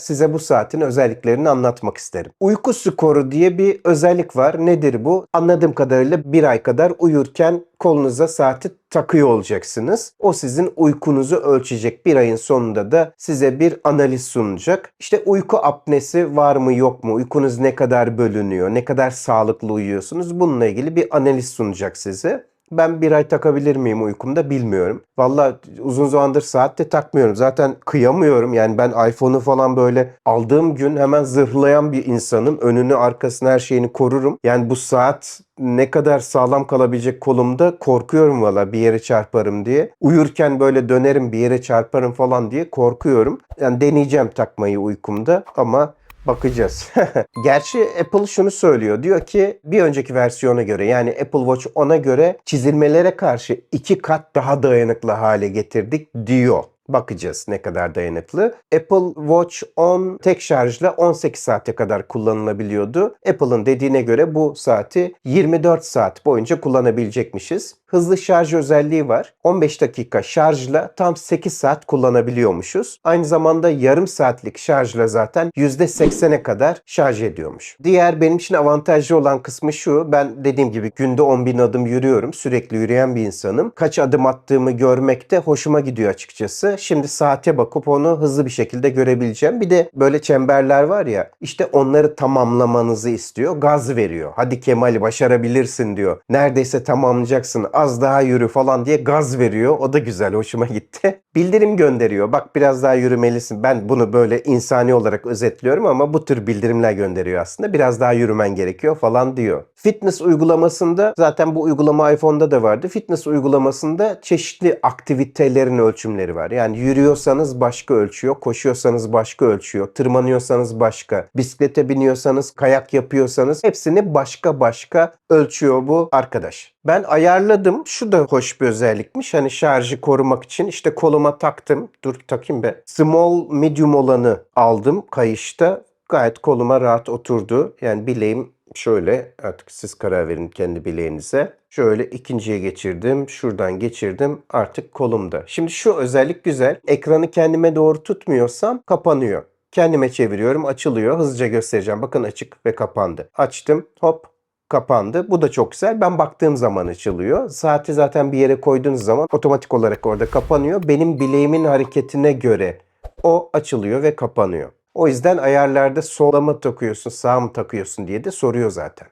size bu saatin özelliklerini anlatmak isterim. Uyku skoru diye bir özellik var. Nedir bu? Anladığım kadarıyla bir ay kadar uyurken kolunuza saati takıyor olacaksınız. O sizin uykunuzu ölçecek. Bir ayın sonunda da size bir analiz sunacak. İşte uyku apnesi var mı yok mu? Uykunuz ne kadar bölünüyor? Ne kadar sağlıklı uyuyorsunuz? Bununla ilgili bir analiz sunacak size. Ben bir ay takabilir miyim uykumda bilmiyorum. Valla uzun zamandır saat de takmıyorum. Zaten kıyamıyorum. Yani ben iPhone'u falan böyle aldığım gün hemen zırhlayan bir insanım. Önünü arkasını her şeyini korurum. Yani bu saat ne kadar sağlam kalabilecek kolumda korkuyorum valla bir yere çarparım diye. Uyurken böyle dönerim bir yere çarparım falan diye korkuyorum. Yani deneyeceğim takmayı uykumda ama Bakacağız. Gerçi Apple şunu söylüyor. Diyor ki bir önceki versiyona göre yani Apple Watch 10'a göre çizilmelere karşı iki kat daha dayanıklı hale getirdik diyor. Bakacağız ne kadar dayanıklı. Apple Watch 10 tek şarjla 18 saate kadar kullanılabiliyordu. Apple'ın dediğine göre bu saati 24 saat boyunca kullanabilecekmişiz. Hızlı şarj özelliği var. 15 dakika şarjla tam 8 saat kullanabiliyormuşuz. Aynı zamanda yarım saatlik şarjla zaten %80'e kadar şarj ediyormuş. Diğer benim için avantajlı olan kısmı şu. Ben dediğim gibi günde 10 bin adım yürüyorum. Sürekli yürüyen bir insanım. Kaç adım attığımı görmek de hoşuma gidiyor açıkçası. Şimdi saate bakıp onu hızlı bir şekilde görebileceğim. Bir de böyle çemberler var ya işte onları tamamlamanızı istiyor. Gaz veriyor. Hadi Kemal başarabilirsin diyor. Neredeyse tamamlayacaksın. Az daha yürü falan diye gaz veriyor. O da güzel. Hoşuma gitti. Bildirim gönderiyor. Bak biraz daha yürümelisin. Ben bunu böyle insani olarak özetliyorum ama bu tür bildirimler gönderiyor aslında. Biraz daha yürümen gerekiyor falan diyor. Fitness uygulamasında zaten bu uygulama iPhone'da da vardı. Fitness uygulamasında çeşitli aktivitelerin ölçümleri var. Yani yürüyorsanız başka ölçüyor, koşuyorsanız başka ölçüyor, tırmanıyorsanız başka, bisiklete biniyorsanız, kayak yapıyorsanız hepsini başka başka ölçüyor bu arkadaş. Ben ayarladım. Şu da hoş bir özellikmiş. Hani şarjı korumak için işte koluma taktım. Dur takayım be. Small medium olanı aldım kayışta. Gayet koluma rahat oturdu. Yani bileğim şöyle artık siz karar verin kendi bileğinize. Şöyle ikinciye geçirdim. Şuradan geçirdim. Artık kolumda. Şimdi şu özellik güzel. Ekranı kendime doğru tutmuyorsam kapanıyor. Kendime çeviriyorum. Açılıyor. Hızlıca göstereceğim. Bakın açık ve kapandı. Açtım. Hop kapandı. Bu da çok güzel. Ben baktığım zaman açılıyor. Saati zaten bir yere koyduğunuz zaman otomatik olarak orada kapanıyor. Benim bileğimin hareketine göre o açılıyor ve kapanıyor. O yüzden ayarlarda sola mı takıyorsun, sağa mı takıyorsun diye de soruyor zaten.